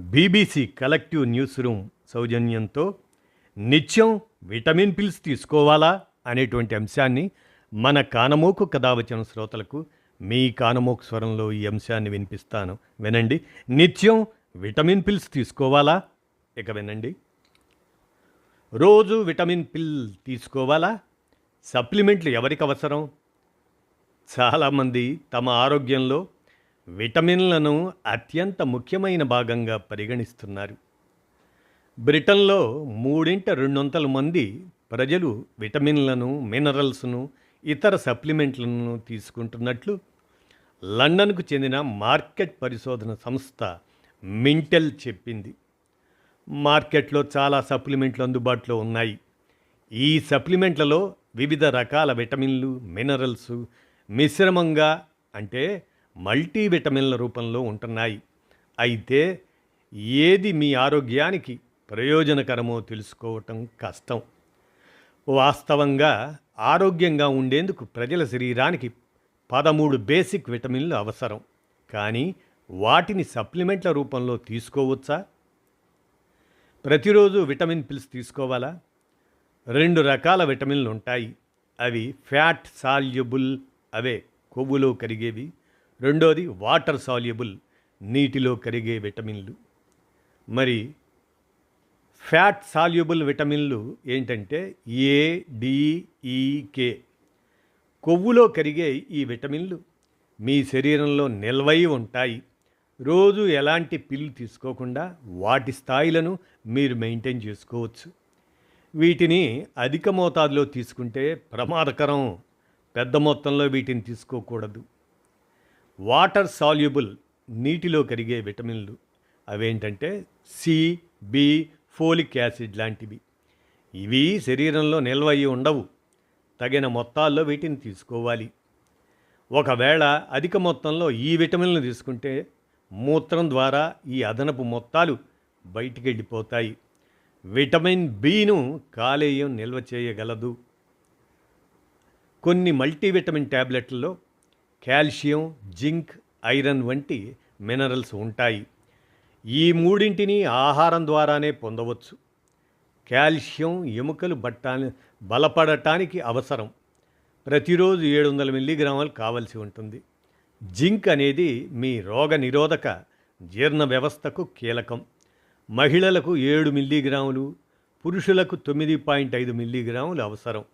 BBC collective news room సౌజన్యంతో నిత్యం vitamin pills తీసుకోవాలా అనేటువంటి అంశాన్ని మన కానమోకు కథావచన శ్రోతలకు మీ కానమోకు స్వరంలో ఈ అంశాన్ని వినిపిస్తాను. వినండి. నిత్యం విటమిన్ పిల్స్ తీసుకోవాలా? ఇక వినండి. రోజు విటమిన్ పిల్ తీసుకోవాలా? సప్లిమెంట్లు ఎవరికి అవసరం? చాలామంది తమ ఆరోగ్యంలో విటమిన్లను అత్యంత ముఖ్యమైన భాగంగా పరిగణిస్తున్నారు. బ్రిటన్లో మూడింట రెండొంతల మంది ప్రజలు విటమిన్లను మినరల్స్ను ఇతర సప్లిమెంట్లను తీసుకుంటున్నట్లు లండన్కు చెందిన మార్కెట్ పరిశోధన సంస్థ మింటెల్ చెప్పింది. మార్కెట్లో చాలా సప్లిమెంట్లు అందుబాటులో ఉన్నాయి. ఈ సప్లిమెంట్లలో వివిధ రకాల విటమిన్లు మినరల్స్ మిశ్రమంగా అంటే మల్టీవిటమిన్ల రూపంలో ఉంటున్నాయి. అయితే ఏది మీ ఆరోగ్యానికి ప్రయోజనకరమో తెలుసుకోవటం కష్టం. వాస్తవంగా ఆరోగ్యంగా ఉండేందుకు ప్రజల శరీరానికి పదమూడు బేసిక్ విటమిన్లు అవసరం. కానీ వాటిని సప్లిమెంట్ల రూపంలో తీసుకోవచ్చా? ప్రతిరోజు విటమిన్ పిల్స్ తీసుకోవాలా? రెండు రకాల విటమిన్లు ఉంటాయి అవి ఫ్యాట్ సాల్యుబుల్ అవే కొవ్వులో కరిగేవి రెండోది వాటర్ సాల్యుబుల్ నీటిలో కరిగే విటమిన్లు. మరి ఫ్యాట్ సాల్యుబుల్ విటమిన్లు ఏంటంటే ఏ డిఈకే కొవ్వులో కరిగే ఈ విటమిన్లు మీ శరీరంలో నిల్వై ఉంటాయి. రోజు ఎలాంటి పిల్లు తీసుకోకుండా వాటి స్థాయిలను మీరు మెయింటైన్ చేసుకోవచ్చు. వీటిని అధిక మోతాదులో తీసుకుంటే ప్రమాదకరం. పెద్ద మొత్తంలో వీటిని తీసుకోకూడదు. వాటర్ సాల్యుబుల్ నీటిలో కరిగే విటమిన్లు అవేంటంటే సి బి ఫోలిక్ యాసిడ్ లాంటివి. ఇవి శరీరంలో నిల్వ అయి ఉండవు. తగిన మొత్తాల్లో వీటిని తీసుకోవాలి. ఒకవేళ అధిక మొత్తంలో ఈ విటమిన్లు తీసుకుంటే మూత్రం ద్వారా ఈ అదనపు మొత్తాలు బయటికి వెళ్ళిపోతాయి విటమిన్ బిను కాలేయం నిల్వ చేయగలదు. కొన్ని మల్టీవిటమిన్ ట్యాబ్లెట్లలో కాల్షియం జింక్ ఐరన్ వంటి మినరల్స్ ఉంటాయి. ఈ మూడింటిని ఆహారం ద్వారానే పొందవచ్చు. కాల్షియం ఎముకలు బట్టా బలపడటానికి అవసరం. ప్రతిరోజు ఏడు వందల మిల్లీగ్రాములు కావలసి ఉంటుంది. జింక్ అనేది మీ రోగ నిరోధక జీర్ణ వ్యవస్థకు కీలకం. మహిళలకు ఏడు మిల్లీగ్రాములు పురుషులకు తొమ్మిది పాయింట్ ఐదు మిల్లీగ్రాములు అవసరం.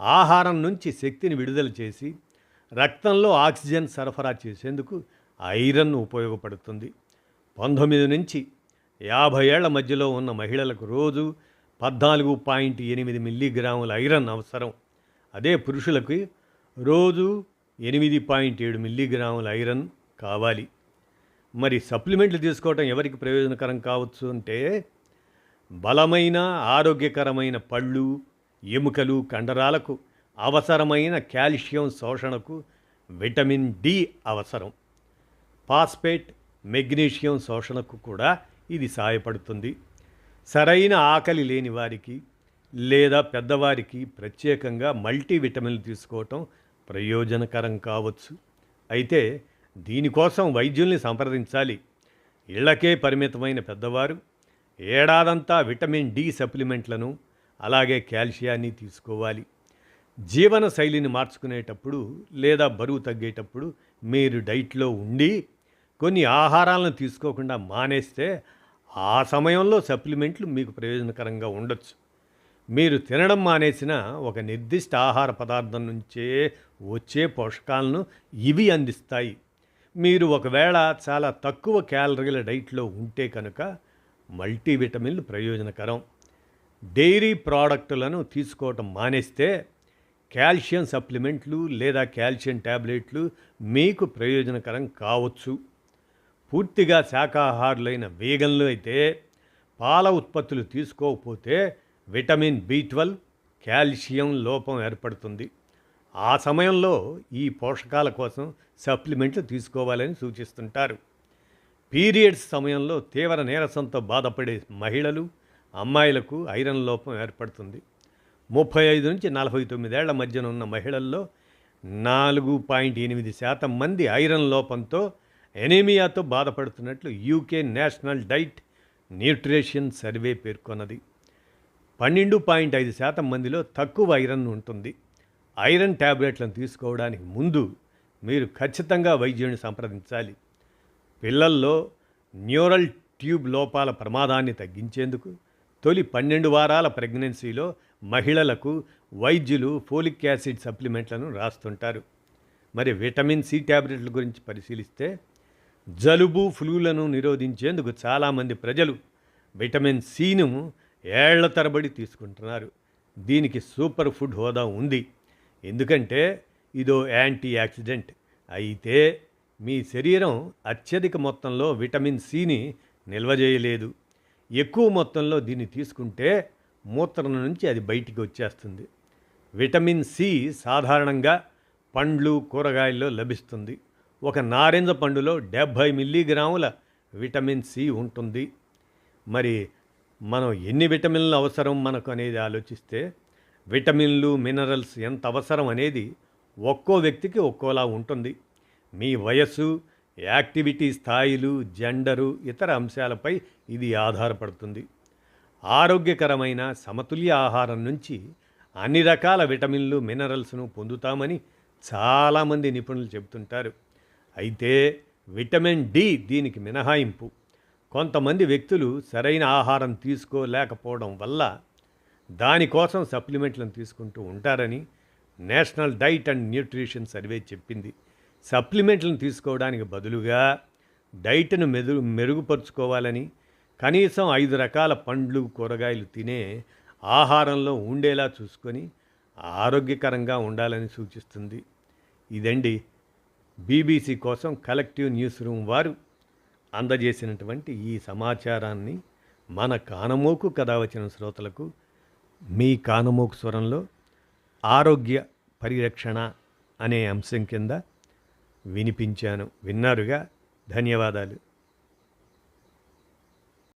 ఆహారం నుంచి శక్తిని విడుదల చేసి రక్తంలో ఆక్సిజన్ సరఫరా చేసేందుకు ఐరన్ ఉపయోగపడుతుంది. పంతొమ్మిది నుంచి యాభై ఏళ్ళ మధ్యలో ఉన్న మహిళలకు రోజు పద్నాలుగు పాయింట్ ఎనిమిది మిల్లీగ్రాముల ఐరన్ అవసరం. అదే పురుషులకు రోజు ఎనిమిది పాయింట్ ఏడు మిల్లీగ్రాముల ఐరన్ కావాలి. మరి సప్లిమెంట్లు తీసుకోవటం ఎవరికి ప్రయోజనకరం కావచ్చు అంటే బలమైన ఆరోగ్యకరమైన పళ్ళు ఎముకలు కండరాలకు అవసరమైన కాల్షియం శోషణకు విటమిన్ డి అవసరం. ఫాస్ఫేట్ మెగ్నీషియం శోషణకు కూడా ఇది సహాయపడుతుంది సరైన ఆకలి లేని వారికి లేదా పెద్దవారికి ప్రత్యేకంగా మల్టీవిటమిన్లు తీసుకోవటం ప్రయోజనకరం కావచ్చు. అయితే దీనికోసం వైద్యుల్ని సంప్రదించాలి. ఇళ్ళకే పరిమితమైన పెద్దవారు ఏడాదంతా విటమిన్ డి సప్లిమెంట్లను అలాగే కాల్షియాన్ని తీసుకోవాలి. జీవన శైలిని మార్చుకునేటప్పుడు లేదా బరువు తగ్గేటప్పుడు మీరు డైట్లో ఉండి కొన్ని ఆహారాలను తీసుకోకుండా మానేస్తే ఆ సమయంలో సప్లిమెంట్లు మీకు ప్రయోజనకరంగా ఉండొచ్చు. మీరు తినడం మానేసిన ఒక నిర్దిష్ట ఆహార పదార్థం నుంచే వచ్చే పోషకాలను ఇవి అందిస్తాయి. మీరు ఒకవేళ చాలా తక్కువ క్యాలరీల డైట్లో ఉంటే కనుక మల్టీవిటమిన్లు ప్రయోజనకరం. డైరీ ప్రోడక్టులను తీసుకోవటం మానేస్తే కాల్షియం సప్లిమెంట్లు లేదా కాల్షియం ట్యాబ్లెట్లు మీకు ప్రయోజనకరం కావచ్చు. పూర్తిగా శాకాహారులైన వేగంలో అయితే పాల ఉత్పత్తులు తీసుకోకపోతే విటమిన్ బి ట్వెల్వ్ కాల్షియం లోపం ఏర్పడుతుంది. ఆ సమయంలో ఈ పోషకాల కోసం సప్లిమెంట్లు తీసుకోవాలని సూచిస్తుంటారు. పీరియడ్స్ సమయంలో తీవ్ర నీరసంతో బాధపడే మహిళలు అమ్మాయిలకు ఐరన్ లోపం ఏర్పడుతుంది. ముప్పై ఐదు నుంచి నలభై తొమ్మిదేళ్ళ మధ్యన ఉన్న మహిళల్లో నాలుగు పాయింట్ ఎనిమిది శాతం మంది ఐరన్ లోపంతో ఎనీమియాతో బాధపడుతున్నట్లు UK national diet nutrition survey పేర్కొన్నది. పన్నెండు పాయింట్ ఐదు శాతం మందిలో తక్కువ ఐరన్ ఉంటుంది. ఐరన్ ట్యాబ్లెట్లను తీసుకోవడానికి ముందు మీరు ఖచ్చితంగా వైద్యుని సంప్రదించాలి. పిల్లల్లో న్యూరల్ ట్యూబ్ లోపాల ప్రమాదాన్ని తగ్గించేందుకు తొలి పన్నెండు వారాల ప్రెగ్నెన్సీలో మహిళలకు వైద్యులు ఫోలిక్ యాసిడ్ సప్లిమెంట్లను రాస్తుంటారు. మరి విటమిన్ సి ట్యాబ్లెట్ల గురించి పరిశీలిస్తే జలుబు ఫ్లూలను నిరోధించేందుకు చాలామంది ప్రజలు విటమిన్ సిను ఏళ్ళ తరబడి తీసుకుంటున్నారు. దీనికి సూపర్ ఫుడ్ హోదా ఉంది. ఎందుకంటే ఇదో యాంటీ యాక్సిడెంట్ అయితే మీ శరీరం అత్యధిక మొత్తంలో విటమిన్ సిని నిల్వ చేయలేదు. ఎక్కువ మొత్తంలో దీన్ని తీసుకుంటే మూత్రం నుంచి అది బయటికి వచ్చేస్తుంది. విటమిన్ సి సాధారణంగా పండ్లు కూరగాయల్లో లభిస్తుంది. ఒక నారింజ పండులో డెబ్భై మిల్లీగ్రాముల విటమిన్ సి ఉంటుంది. మరి మనం ఎన్ని విటమిన్లు అవసరం మనకు అనేది ఆలోచిస్తే విటమిన్లు మినరల్స్ ఎంత అవసరం అనేది ఒక్కో వ్యక్తికి ఒక్కోలా ఉంటుంది. మీ వయస్సు యాక్టివిటీ స్థాయిలు జెండరు ఇతర అంశాలపై ఇది ఆధారపడుతుంది. ఆరోగ్యకరమైన సమతుల్య ఆహారం నుంచి అన్ని రకాల విటమిన్లు మినరల్స్ను పొందుతామని చాలామంది నిపుణులు చెబుతుంటారు. అయితే విటమిన్ డి దీనికి మినహాయింపు. కొంతమంది వ్యక్తులు సరైన ఆహారం తీసుకోలేకపోవడం వల్ల దానికోసం సప్లిమెంట్లను తీసుకుంటూ ఉంటారని national diet and nutrition survey చెప్పింది. సప్లిమెంట్లను తీసుకోవడానికి బదులుగా డైట్ను మెదు మెరుగుపరుచుకోవాలని కనీసం ఐదు రకాల పండ్లు కూరగాయలు తినే ఆహారంలో ఉండేలా చూసుకొని ఆరోగ్యకరంగా ఉండాలని సూచిస్తుంది. ఇదండి బీబీసీ కోసం కలెక్టివ్ న్యూస్ రూమ్ వారు అందజేసినటువంటి ఈ సమాచారాన్ని మన కానమోకు కథ వచ్చిన శ్రోతలకు మీ కానమోకు స్వరంలో ఆరోగ్య పరిరక్షణ అనే అంశం కింద వినిపించాను. విన్నారుగా? ధన్యవాదాలు.